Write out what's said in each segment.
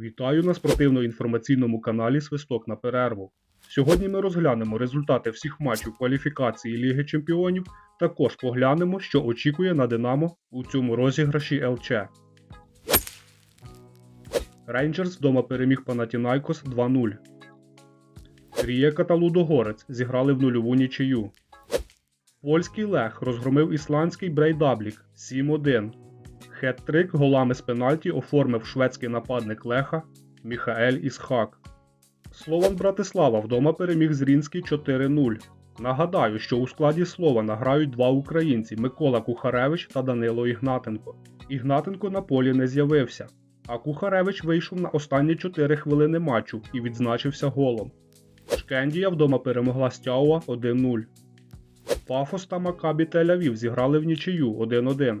Вітаю на спортивно-інформаційному каналі Свисток на перерву. Сьогодні ми розглянемо результати всіх матчів кваліфікації Ліги Чемпіонів. Також поглянемо, що очікує на Динамо у цьому розіграші ЛЧ. Рейнджерс вдома переміг Панатінайкос 2-0. Рієка та Лудогорець зіграли в нульову нічию. Польський Лех розгромив ісландський Брейдаблік 7-1. Хет-трик голами з пенальті оформив шведський нападник Леха Міхаель Ісхак. Слован Братислава вдома переміг Зрінський 4-0. Нагадаю, що у складі Слована грають два українці Микола Кухаревич та Данило Ігнатенко. Ігнатенко на полі не з'явився, а Кухаревич вийшов на останні 4 хвилини матчу і відзначився голом. Шкендія вдома перемогла Стяуа 1-0. Пафос та Макабі Тель-Авів зіграли в нічию 1-1.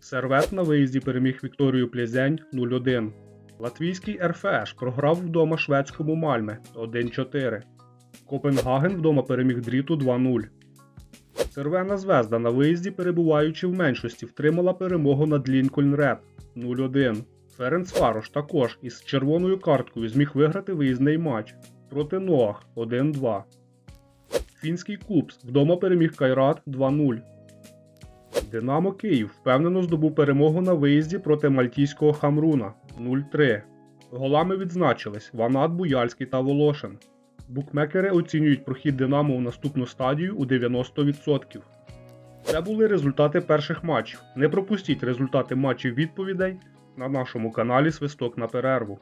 Сервет на виїзді переміг Вікторію Плізень 0-1. Латвійський РФШ програв вдома шведському Мальме 1-4. Копенгаген вдома переміг Дріту 2-0. Червена звезда на виїзді, перебуваючи в меншості, втримала перемогу над Лінкольн Ред 0-1. Ференц Фарош також із червоною карткою зміг виграти виїзний матч проти Ноах 1-2. Фінський Купс вдома переміг Кайрат 2-0. Динамо Київ впевнено здобув перемогу на виїзді проти мальтійського Хамруна 0-3. Голами відзначились Ванат Буяльський та Волошин. Букмекери оцінюють прохід Динамо у наступну стадію у 90%. Це були результати перших матчів. Не пропустіть результати матчів відповідей на нашому каналі Свисток на перерву.